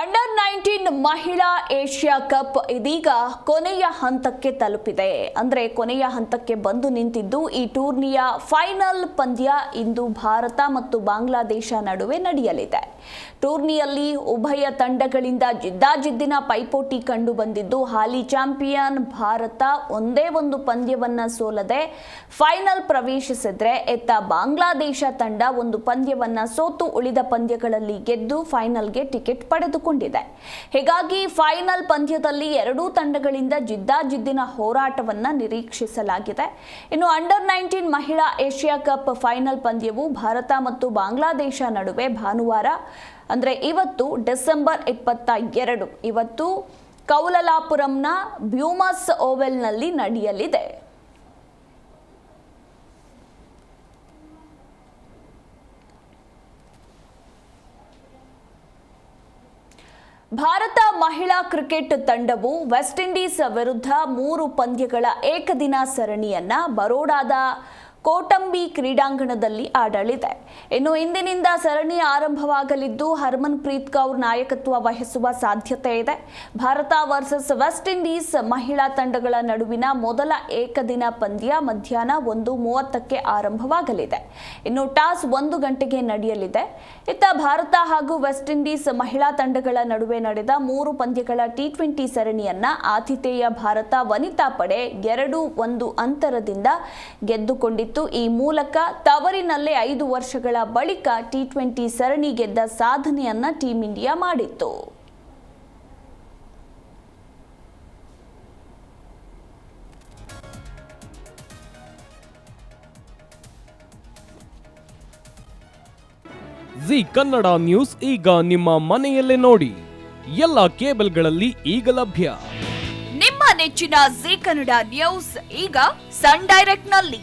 Under nineteen ಮಹಿಳಾ Asia cup ಇದೀಗ ಕೊನೆಯ ಹಂತಕ್ಕೆ ತಲುಪಿದೆ. ಅಂದರೆ ಕೊನೆಯ ಹಂತಕ್ಕೆ ಬಂದು ನಿಂತಿದ್ದು ಈ ಟೂರ್ನಿಯ ಫೈನಲ್ ಪಂದ್ಯ ಇಂದು ಭಾರತ ಮತ್ತು ಬಾಂಗ್ಲಾದೇಶ ನಡುವೆ ನಡೆಯಲಿದೆ. ಟೂರ್ನಿಯಲ್ಲಿ ಉಭಯ ತಂಡಗಳಿಂದ ಜಿದ್ದಾಜಿದ್ದಿನ ಪೈಪೋಟಿ ಕಂಡು ಬಂದಿದ್ದು, ಹಾಲಿ ಚಾಂಪಿಯನ್ ಭಾರತ ಒಂದೇ ಒಂದು ಪಂದ್ಯವನ್ನು ಸೋಲದೆ ಫೈನಲ್ ಪ್ರವೇಶಿಸಿದ್ರೆ ಎತ್ತ ಬಾಂಗ್ಲಾದೇಶ ತಂಡ ಒಂದು ಪಂದ್ಯವನ್ನು ಸೋತು ಉಳಿದ ಪಂದ್ಯಗಳಲ್ಲಿ ಗೆದ್ದು ಫೈನಲ್ಗೆ ಟಿಕೆಟ್ ಪಡೆದುಕೊಂಡಿದೆ ಹೀಗಾಗಿ ಫೈನಲ್ ಪಂದ್ಯದಲ್ಲಿ ಎರಡೂ ತಂಡಗಳಿಂದ ಜಿದ್ದಾಜಿದ್ದಿನ ಹೋರಾಟವನ್ನು ನಿರೀಕ್ಷಿಸಲಾಗಿದೆ. ಇನ್ನು ಅಂಡರ್ ನೈನ್ಟೀನ್ ಮಹಿಳಾ ಏಷ್ಯಾ ಕಪ್ ಫೈನಲ್ ಪಂದ್ಯವು ಭಾರತ ಮತ್ತು ಬಾಂಗ್ಲಾದೇಶ ನಡುವೆ ಭಾನುವಾರ, ಅಂದ್ರೆ ಇವತ್ತು ಡಿಸೆಂಬರ್ ಇಪ್ಪತ್ತ ಎರಡು, ಇವತ್ತು ಕೌಲಲಾಪುರಂನ ಬ್ಯೂಮಸ್ ಓವೆಲ್ನಲ್ಲಿ ನಡೆಯಲಿದೆ. ಭಾರತ ಮಹಿಳಾ ಕ್ರಿಕೆಟ್ ತಂಡವು ವೆಸ್ಟ್ ಇಂಡೀಸ್ ವಿರುದ್ಧ ಮೂರು ಪಂದ್ಯಗಳ ಏಕದಿನ ಸರಣಿಯನ್ನ ಬರೋಡಾದ ಕೋಟಂಬಿ ಕ್ರೀಡಾಂಗಣದಲ್ಲಿ ಆಡಲಿದೆ ಇನ್ನು ಇಂದಿನಿಂದ ಸರಣಿ ಆರಂಭವಾಗಲಿದ್ದು ಹರ್ಮನ್ ಪ್ರೀತ್ ಕೌರ್ ನಾಯಕತ್ವ ವಹಿಸುವ ಸಾಧ್ಯತೆ ಇದೆ. ಭಾರತ ವರ್ಸಸ್ ವೆಸ್ಟ್ ಇಂಡೀಸ್ ಮಹಿಳಾ ತಂಡಗಳ ನಡುವಿನ ಮೊದಲ ಏಕದಿನ ಪಂದ್ಯ ಮಧ್ಯಾಹ್ನ ಒಂದು ಮೂವತ್ತಕ್ಕೆ ಆರಂಭವಾಗಲಿದೆ. ಇನ್ನು ಟಾಸ್ ಒಂದು ಗಂಟೆಗೆ ನಡೆಯಲಿದೆ. ಇತ್ತ ಭಾರತ ಹಾಗೂ ವೆಸ್ಟ್ ಇಂಡೀಸ್ ಮಹಿಳಾ ತಂಡಗಳ ನಡುವೆ ನಡೆದ ಮೂರು ಪಂದ್ಯಗಳ ಟಿ ಟ್ವೆಂಟಿ ಸರಣಿಯನ್ನ ಆತಿಥೇಯ ಭಾರತ ವನಿತಾ ಪಡೆ ಎರಡು ಒಂದು ಅಂತರದಿಂದ ಗೆದ್ದುಕೊಂಡಿತ್ತು. ಈ ಮೂಲಕ ತವರಿನಲ್ಲೇ ಐದು ವರ್ಷಗಳ ಬಳಿಕ ಟಿ ಟ್ವೆಂಟಿ ಸರಣಿ ಗೆದ್ದ ಸಾಧನೆಯನ್ನ ಟೀಂ ಇಂಡಿಯಾ ಮಾಡಿತ್ತು. ಜಿ ಕನ್ನಡ ನ್ಯೂಸ್ ಈಗ ನಿಮ್ಮ ಮನೆಯಲ್ಲೇ ನೋಡಿ. ಎಲ್ಲ ಕೇಬಲ್ಗಳಲ್ಲಿ ಈಗ ಲಭ್ಯ. ನಿಮ್ಮ ನೆಚ್ಚಿನ ಜಿ ಕನ್ನಡ ನ್ಯೂಸ್ ಈಗ ಸನ್ ಡೈರೆಕ್ಟ್ನಲ್ಲಿ